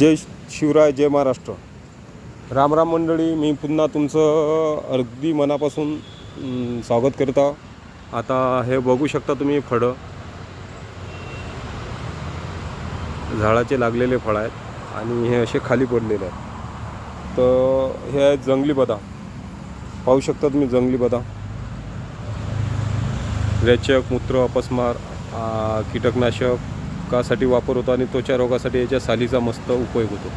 जय शिवराय जय महाराष्ट्र. रामराम मंडळी मी पुन्हा तुमचं अगदी मनापासून स्वागत करत आहो. आता हे बघू शकता तुम्ही फळं. झाडाचे लागलेले फळं आहेत आणि हे असे खाली पडलेले आहेत. तर हे आहेत जंगली बदाम. पाहू शकता तुम्ही जंगली बदाम. रेचक मूत्र अपस्मार कीटकनाशक कासाठी वापर होतो आणि त्वचा रोगासाठी याच्या सालीचा मस्त उपयोग होतो.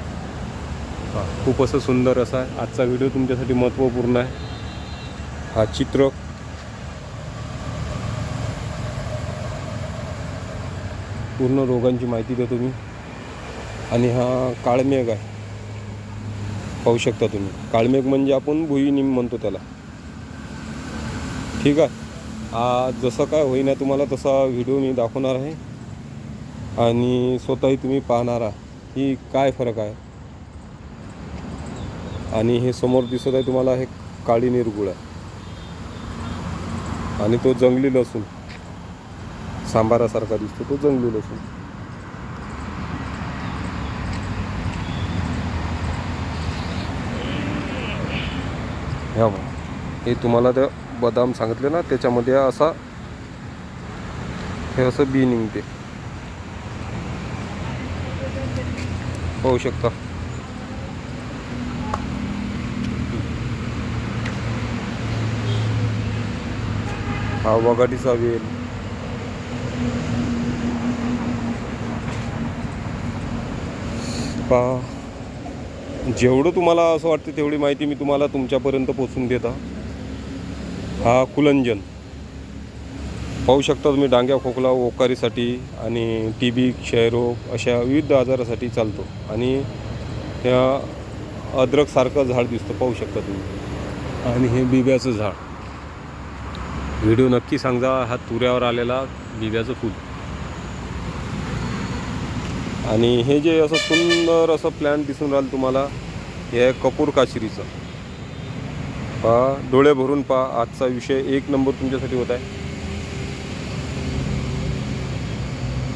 हा, खूप असं सुंदर असा आहे आजचा व्हिडिओ तुमच्यासाठी महत्त्वपूर्ण आहे. हा चित्र पूर्ण रोगांची माहिती देतो मी आणि हा काळमेघ आहे. पाहू शकता तुम्ही. काळमेघ म्हणजे आपण भुईनिम म्हणतो त्याला. ठीक आहे? जसं काय होईना तुम्हाला तसा व्हिडिओ मी दाखवणार आहे. आणि स्वतःही तुम्ही पाहणारा ही काय फरक आहे? आणि हे समोर दिसत आहे तुम्हाला हे काळी निरगुळ आहे. आणि तो जंगली लसूण सांबारासारखा दिसतो तो जंगली लसूण. ह्या हे तुम्हाला त्या बदाम सांगितले ना त्याच्यामध्ये असा हे असं बी निघते. पाहू शकता. हा वगाडीचा वेल पहा. जेवढं तुम्हाला असं वाटतं तेवढी माहिती मी तुम्हाला तुमच्यापर्यंत पोचून देता हा कुलंजन. पाहू शकता तुम्ही डांग्या खोकला ओकारीसाठी आणि टी बी क्षयरोग अशा विविध आजारासाठी चालतो. आणि ह्या अद्रकसारखं झाड दिसतं पाहू शकता तुम्ही. आणि हे बिब्याचं झाड. व्हिडिओ नक्की सांगा हा तुऱ्यावर आलेला बिब्याचं फूल. आणि हे जे असं सुंदर असं प्लॅन दिसून राहिलं तुम्हाला हे आहे कपूर काशिरीचं पहा डोळे भरून पहा आजचा विषय एक नंबर तुमच्यासाठी होत आहे.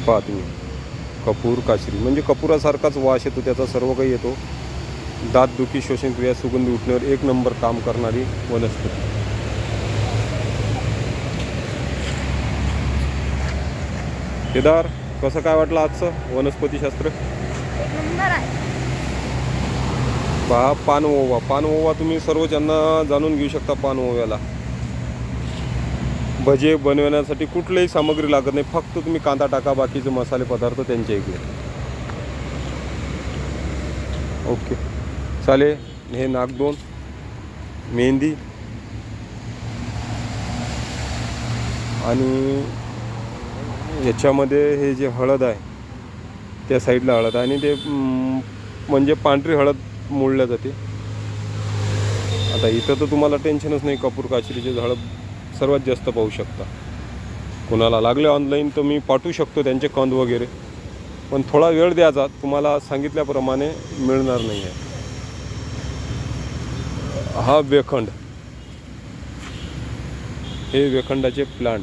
पहा तुम्ही कपूर काशिरी. म्हणजे कपुरासारखाच वास येतो त्याचा सर्व काही येतो. दात दुखी श्वसनक्रिया सुगंधी उठण्यावर एक नंबर काम करणारी वनस्पती. केदार कसं काय वाटलं आजचं वनस्पतीशास्त्र पहा पान ओवा पान ओवा तुम्ही सर्व ज्यांना जाणून घेऊ शकता पान ओव्याला भजे बनवण्यासाठी कुठलीही सामग्री लागत नाही. फक्त तुम्ही कांदा टाका बाकीचे मसाले पदार्थ त्यांच्या इकडे. ओके. चालेल. हे नागदोन मेहंदी आणि याच्यामध्ये हे जे हळद आहे त्या साईडला हळद आहे. आणि ते म्हणजे पांढरी हळद मोडल्या जाते. आता इथं तर तुम्हाला टेन्शनच नाही कपूर काचरीचे झाडं सर्वात जास्त पाहू शकता. कोणाला लागले ऑनलाईन तर मी पाठवू शकतो त्यांचे कंद वगैरे. पण थोडा वेळ द्यायचा तुम्हाला सांगितल्याप्रमाणे मिळणार नाही आहे. हा वेखंड. हे वेखंडाचे प्लांट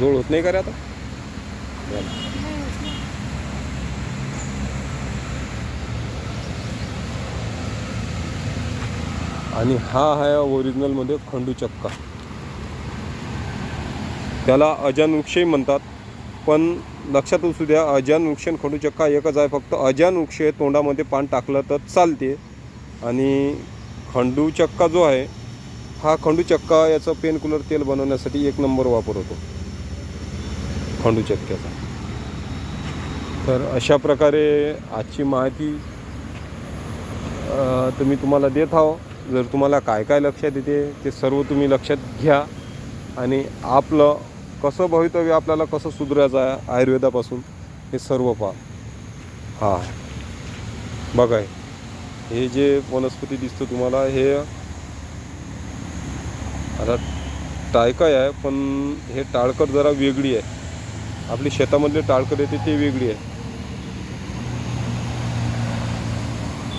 जोड होत नाही का रे आता? आणि हा आहे ओरिजिनलमध्ये खंडू चक्का. त्याला अजान वृक्षही म्हणतात. पण लक्षात असू द्या अजान वृक्ष आणि खंडू चक्का एकच आहे. फक्त अजान वृक्ष तोंडामध्ये पान टाकलं तर चालते. आणि खंडू चक्का जो आहे हा खंडू चक्का याचं पेन कूलर तेल बनवण्यासाठी एक नंबर वापर होतो. खंडू चक्क्याचा. तर अशा प्रकारे आजची माहिती तुम्ही तुम्हाला देत आहो जर तुम्हाला काय काय लक्षात येते ते सर्व तुम्ही लक्षात घ्या. आणि आपलं कसं भवितव्य आपल्याला कसं सुधारायचं आहे आयुर्वेदापासून हे सर्व पहा. हां. बघा हे जे वनस्पती दिसतं तुम्हाला हे आता टायकाय आहे पण हे टाळकर जरा वेगळी आहे. आपली शेतामधले टाळकर येते ते वेगळी आहे.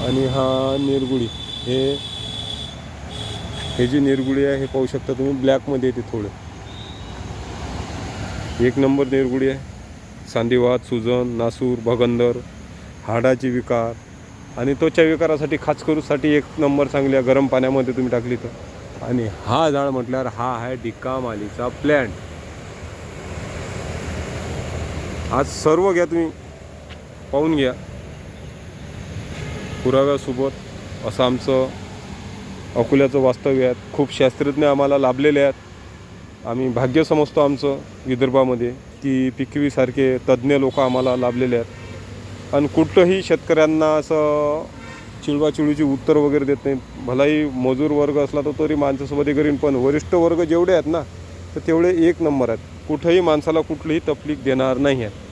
आणि हा निरगुडी हे हे जी निरगुडी आहे हे पाहू शकता तुम्ही ब्लॅकमध्ये येते थोडं. एक नंबर निरगुडी आहे. सांधिवात सुजन नासूर भगंदर हाडाची विकार. आणि त्वचा विकारासाठी खास करूसाठी एक नंबर चांगल्या गरम पाण्यामध्ये तुम्ही टाकली तर. आणि हा झाड म्हटल्यावर हा आहे डिक्का मालीचा प्लॅन्ट आज सर्व घ्या तुम्ही. पाहून घ्या. पुराव्यासोबत असं आमचं अकोल्याचं वास्तव्य आहेत. खूप शास्त्रज्ञ आम्हाला लाभलेले आहेत. आम्ही भाग्य समजतो आमचं विदर्भामध्ये की पिकवीसारखे तज्ज्ञ लोक आम्हाला लाभलेले आहेत. आणि कुठंही शेतकऱ्यांना असं चिळवाचिळूची उत्तर वगैरे देत नाही. भलाही मजूर वर्ग असला तर तरी माणसासोबत करीन पण वरिष्ठ वर्ग जेवढे आहेत ना तर तेवढे एक नंबर आहेत. कुठंही माणसाला कुठलीही तकलीफ देणार नाही आहे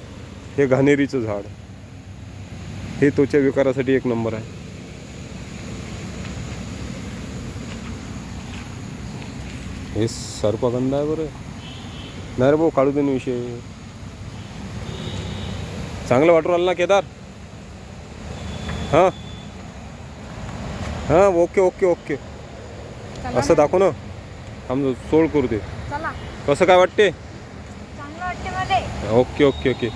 हे घाणेरीचं झाड. हे त्वचा विकारासाठी एक नंबर आहे. हे सर्पगंध आहे बरं. नाही रे भाऊ काढू दे ना विषय. चांगलं वाटू राहिलं ना केदार? हां. हां ओके ओके ओके. असं. दाखव ना. आमचं सोड करू दे. कसं काय वाटते? Okay okay okay.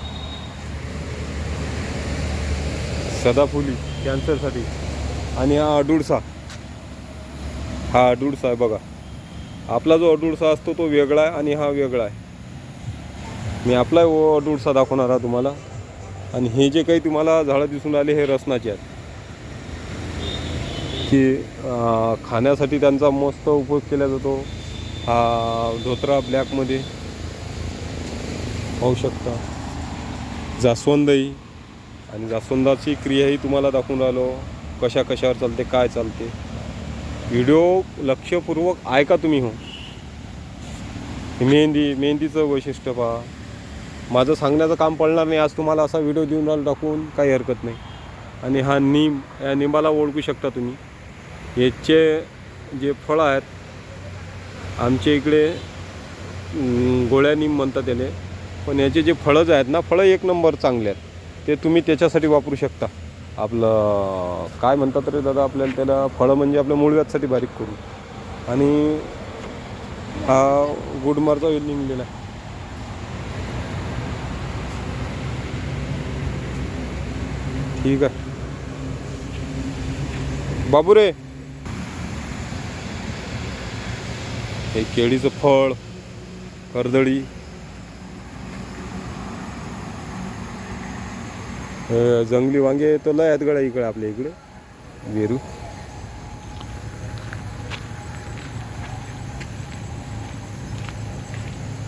सदाफुली कॅन्सरसाठी आणि हा अडुळसा. हा अडुळसा आहे बघा. आपला जो अडुळसा असतो तो वेगळा आहे आणि हा वेगळा आहे. मी आपला अडुळसा दाखवणार आहे तुम्हाला. आणि हे जे काही तुम्हाला झाडं दिसून आले हे रसनाचे आहेत. की खाण्यासाठी त्यांचा मस्त उपयोग केला जातो. हा धोत्रा ब्लॅकमध्ये. पाहू शकता. जास्वंदही. आणि जास्वंदाची क्रियाही तुम्हाला दाखवून राहिलो. कशा कशावर चालते काय चालते. व्हिडिओ लक्षपूर्वक ऐका तुम्ही हो. मेहंदी मेहंदीचं वैशिष्ट्य पहा. माझं सांगण्याचं काम पडणार नाही आज तुम्हाला असा व्हिडिओ देऊन राहिला टाकून काही हरकत नाही. आणि हा नीम या निंबाला ओळखू शकता तुम्ही. याचे जे फळं आहेत आमच्या इकडे गोळ्या निम म्हणतात त्याले पण याचे जे फळं आहेत ना फळं एक नंबर चांगले आहेत. ते तुम्ही त्याच्यासाठी वापरू शकता. आपलं काय म्हणतात रे दादा आपल्याला त्याला? फळं म्हणजे आपल्या मूळव्यासाठी बारीक करू आणि हा गुडमारचा निघलेला आहे. ठीक आहे. बाबू रे! हे केळीचं फळ कर्दळी. जंगली वांगे तर लय आहेत गड्या इकडे आपल्या इकडे. वेरू.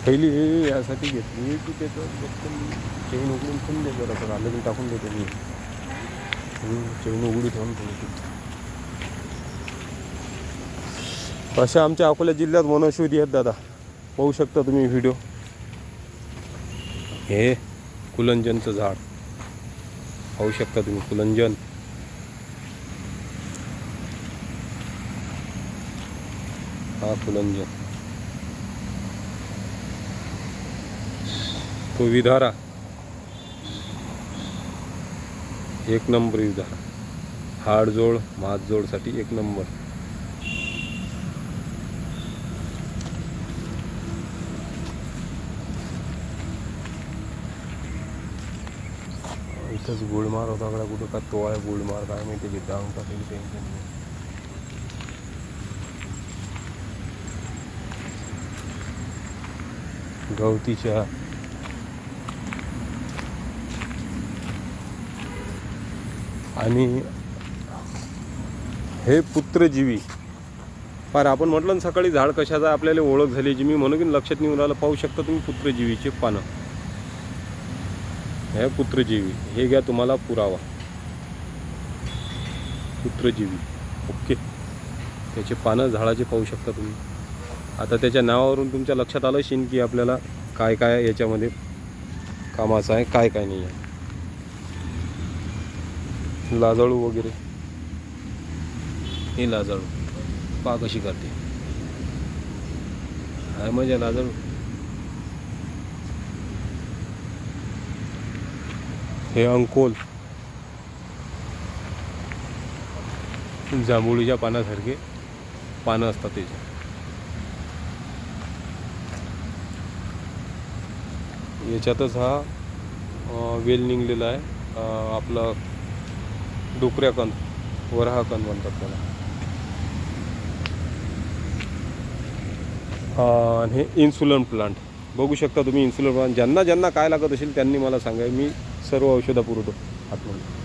पहिली हे यासाठी घेतली की त्याचं चेन उघडून ठेवून दे जरा आलं की टाकून देतो मी. चेन उघडी ठेवून ठेवतो. अशा आमच्या अकोला जिल्ह्यात वनौषधी आहेत दादा. पाहू शकता तुम्ही व्हिडिओ. हे कुलंजनचं झाड. पाहू शकता तुम्ही कुलंजन हा कुलंजन तो विधारा. एक नंबर विधारा. हाडजोड मातजोडसाठी एक नंबर. इथंच गुळमार होता कडा कुठं का तो आहे गुळमार काय माहिती तिथे जाऊन काही टेन्शन नाही. गवतीच्या आणि हे पुत्रजीवी. फार आपण म्हटलं ना सकाळी झाड कशाचा आपल्याला ओळख झाली जी मी म्हणून की लक्षात नाही राहिलं पाहू शकता तुम्ही पुत्रजीवीचे पानं. हे पुत्रजीवी हे घ्या तुम्हाला पुरावा. पुत्रजीवी ओके. त्याचे पानं झाडाचे पाहू शकता तुम्ही. आता त्याच्या नावावरून तुमच्या लक्षात आलं शिन की आपल्याला काय काय याच्यामध्ये कामाचं आहे काय काय नाही आहे. लाजाळू वगैरे. हे लाजाळू. पा कशी करते. आहे म्हणजे लाजाळू. हे अंकोल. जांभुळीच्या पानासारखे पानं असतात त्याचे. याच्यातच हा वेल निघलेला आहे. आपला आपलं डुकऱ्या कण वराहा कण म्हणतात त्याला. हे इन्सुलन प्लांट. बघू शकता तुम्ही इन्सुलन प्लांट. ज्यांना ज्यांना काय लागत असेल त्यांनी मला सांगा मी सर्व औषधं पुरवतो आतमध्ये.